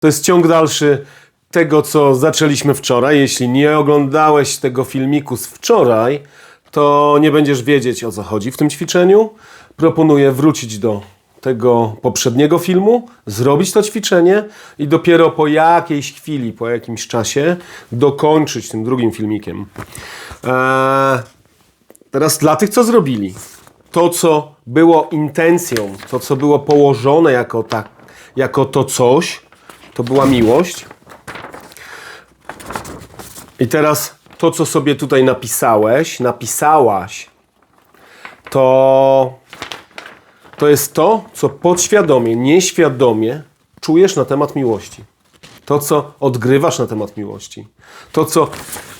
To jest ciąg dalszy tego, co zaczęliśmy wczoraj. Jeśli nie oglądałeś tego filmiku z wczoraj, to nie będziesz wiedzieć o co chodzi w tym ćwiczeniu. Proponuję wrócić do tego poprzedniego filmu, zrobić to ćwiczenie i dopiero po jakiejś chwili, po jakimś czasie dokończyć tym drugim filmikiem. Eee, teraz dla tych, co zrobili, to, co było intencją, to, co było położone jako, tak, jako to coś, to była miłość. I teraz to, co sobie tutaj napisałeś, napisałaś, to, to jest to, co podświadomie, nieświadomie czujesz na temat miłości. To, co odgrywasz na temat miłości. To, co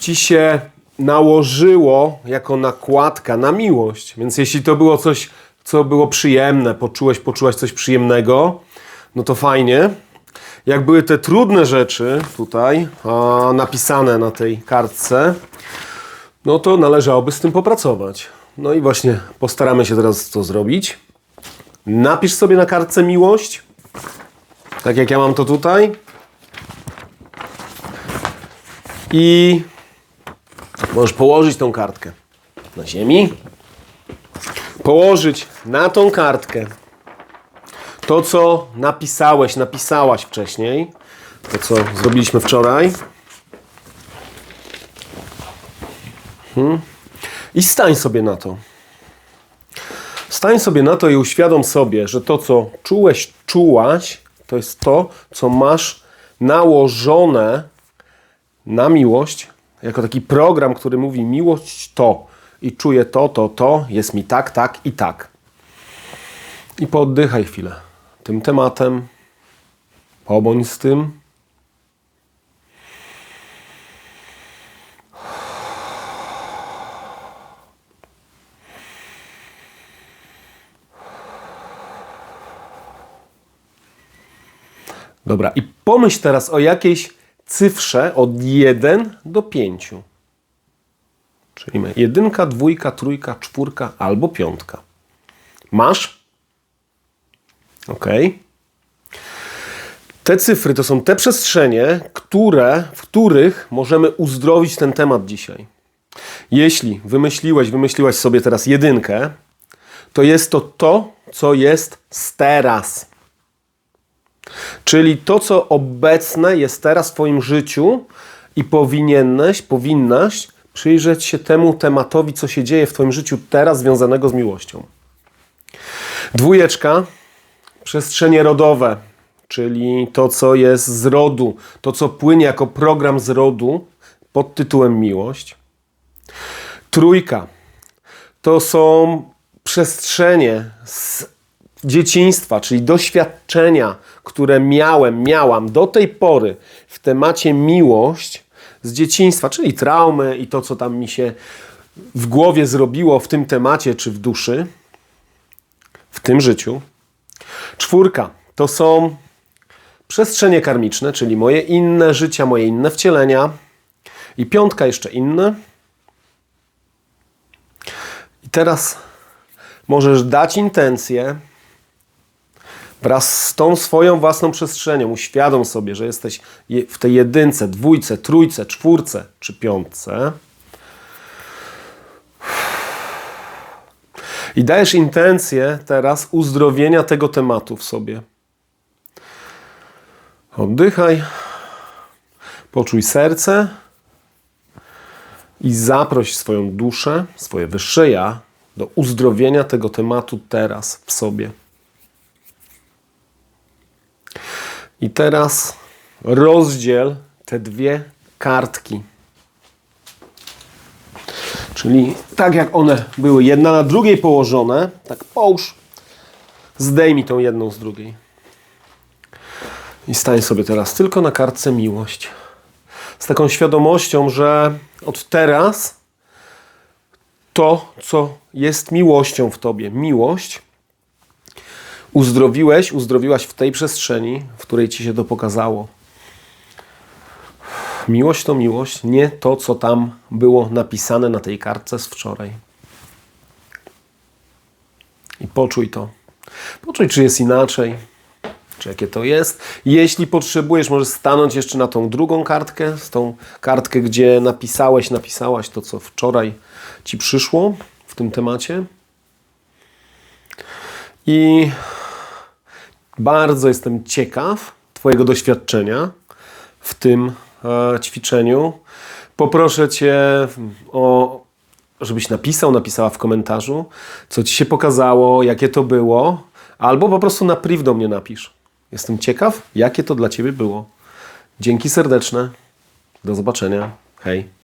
ci się nałożyło jako nakładka na miłość. Więc jeśli to było coś, co było przyjemne, poczułeś, poczułaś coś przyjemnego, no to fajnie. Jak były te trudne rzeczy tutaj a, napisane na tej kartce, no to należałoby z tym popracować. No i właśnie postaramy się teraz to zrobić. Napisz sobie na kartce miłość, tak jak ja mam to tutaj. I możesz położyć tą kartkę na ziemi. Położyć na tą kartkę to, co napisałeś, napisałaś wcześniej, to, co zrobiliśmy wczoraj. Hmm. I stań sobie na to. Stań sobie na to i uświadom sobie, że to, co czułeś, czułaś, to jest to, co masz nałożone na miłość, jako taki program, który mówi miłość to i czuję to, to, to, jest mi tak, tak i tak. I pooddychaj chwilę tym tematem, pobądź z tym. Dobra, i pomyśl teraz o jakiejś cyfrze od 1 do 5. Czyli jedynka, dwójka, trójka, czwórka albo piątka. Masz? Ok. Te cyfry to są te przestrzenie, które, w których możemy uzdrowić ten temat dzisiaj. Jeśli wymyśliłeś, wymyśliłaś sobie teraz jedynkę, to jest to to, co jest z teraz. Czyli to, co obecne jest teraz w Twoim życiu i powinieneś, powinnaś przyjrzeć się temu tematowi, co się dzieje w Twoim życiu teraz związanego z miłością. Dwójeczka, przestrzenie rodowe, czyli to, co jest z rodu, to, co płynie jako program z rodu pod tytułem miłość. Trójka, to są przestrzenie z dzieciństwa, czyli doświadczenia, które miałem, miałam do tej pory w temacie miłość z dzieciństwa, czyli traumy i to, co tam mi się w głowie zrobiło w tym temacie czy w duszy, w tym życiu. Czwórka to są przestrzenie karmiczne, czyli moje inne życia, moje inne wcielenia. I piątka jeszcze inne. I teraz możesz dać intencję wraz z tą swoją własną przestrzenią. Uświadom sobie, że jesteś w tej jedynce, dwójce, trójce, czwórce czy piątce. I dajesz intencję teraz uzdrowienia tego tematu w sobie. Oddychaj, poczuj serce i zaproś swoją duszę, swoje wyższe ja do uzdrowienia tego tematu teraz w sobie. I teraz rozdziel te dwie kartki. Czyli tak jak one były jedna na drugiej położone, tak połóż, zdejmij tą jedną z drugiej. I stań sobie teraz tylko na kartce miłość. Z taką świadomością, że od teraz to, co jest miłością w tobie, miłość, uzdrowiłeś, uzdrowiłaś w tej przestrzeni, w której ci się to pokazało. Miłość to miłość, nie to, co tam było napisane na tej kartce z wczoraj. I poczuj to. Poczuj, czy jest inaczej. czy jakie to jest. Jeśli potrzebujesz, możesz stanąć jeszcze na tą drugą kartkę, z tą kartkę, gdzie napisałeś, napisałaś to, co wczoraj Ci przyszło w tym temacie. I bardzo jestem ciekaw Twojego doświadczenia w tym ćwiczeniu. Poproszę Cię o, żebyś napisał, napisała w komentarzu, co Ci się pokazało, jakie to było, albo po prostu na priv do mnie napisz. Jestem ciekaw, jakie to dla Ciebie było. Dzięki serdeczne. Do zobaczenia. Hej.